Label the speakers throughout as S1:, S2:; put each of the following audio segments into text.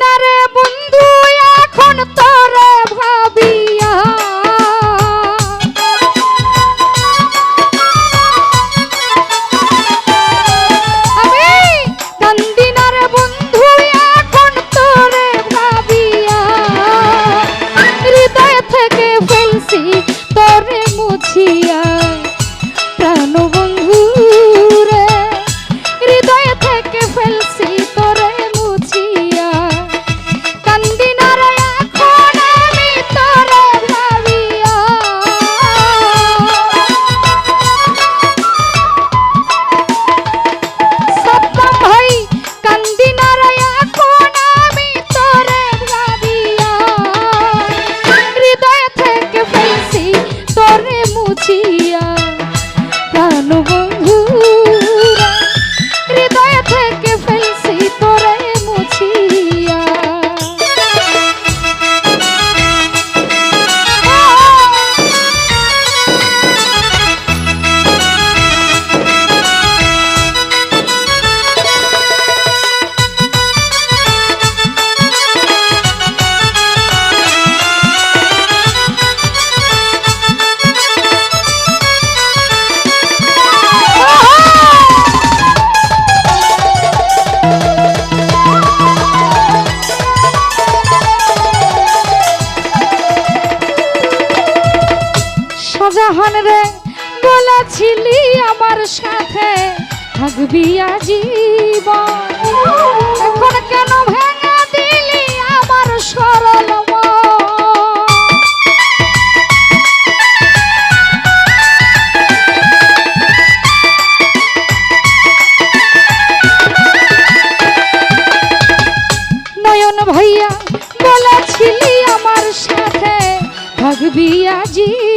S1: কিনারে মোহন রে, বলেছিলি আমার সাথে থাকবি আজীবন। এখন কেন ভেঙে দিলি আমার সরল নয়ন ভাইয়া, বলেছিলি আমার সাথে থাকবি আজীবন।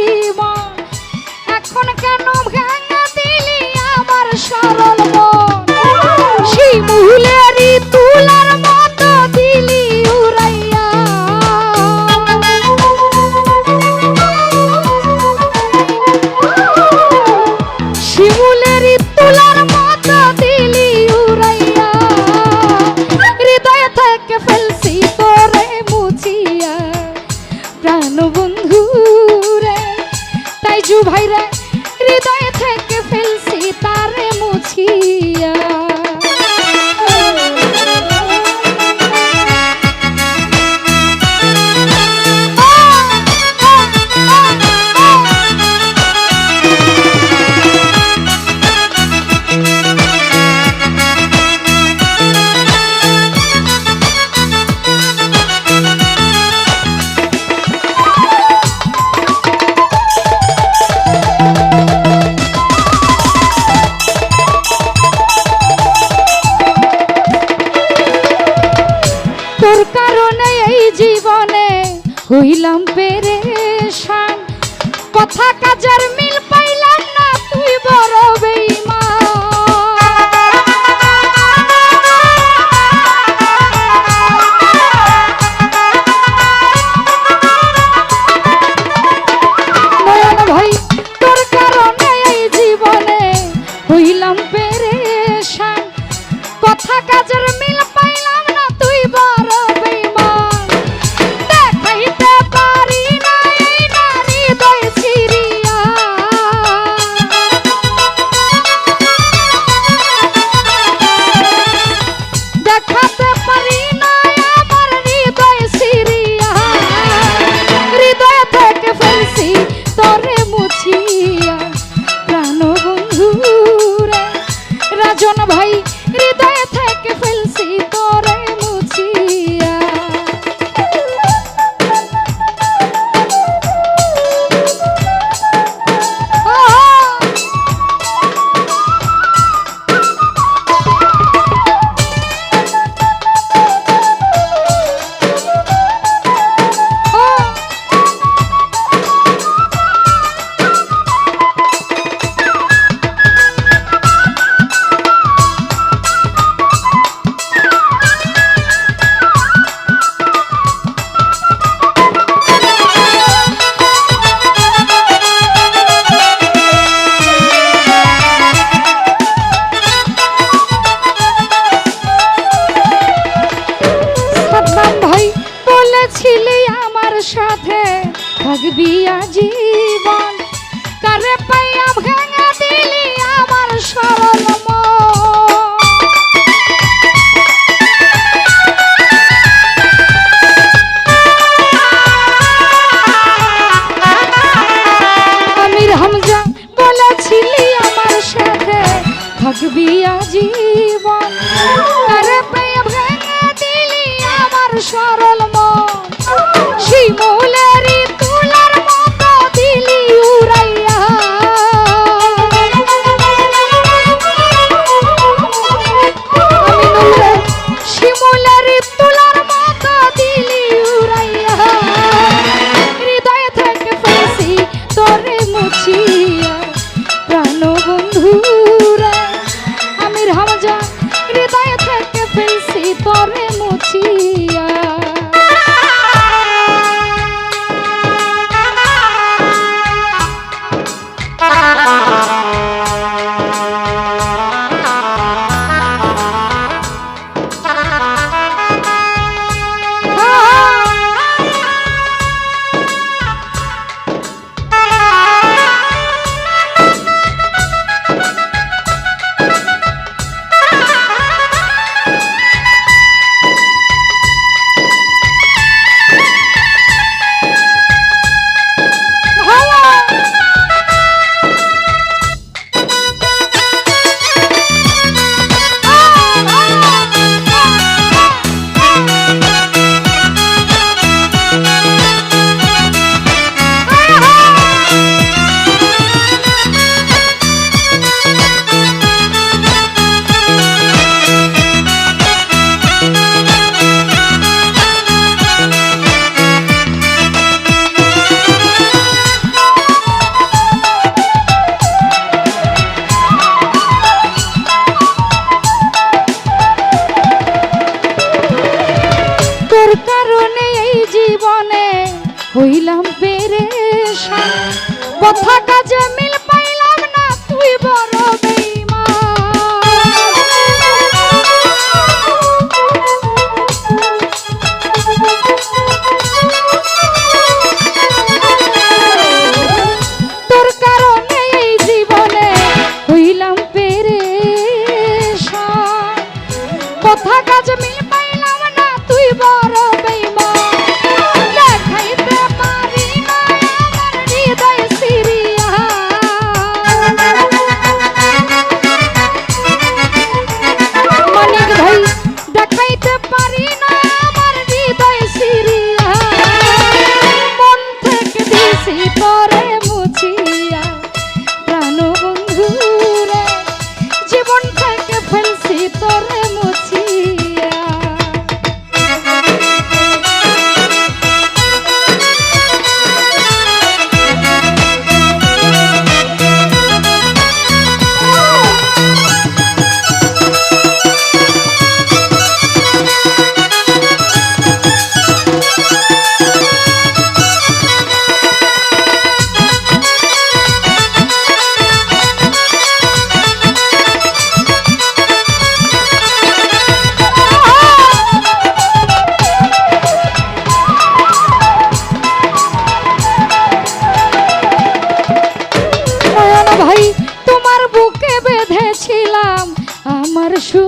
S1: সাথে থাকবি আজীবন। কারে পাইয়া ভেঙে দিলি আমার সরল আমির হামজা বলেছিলি আমার সাথে থাকবি আজীবন। ভিতরে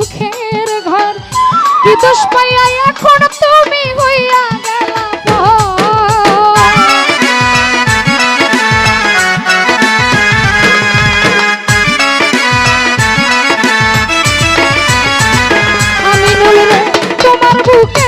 S1: সুখের ঘর। কি দোষ পাইয়া এখন তুমি হইয়া আমি তোমার বুকে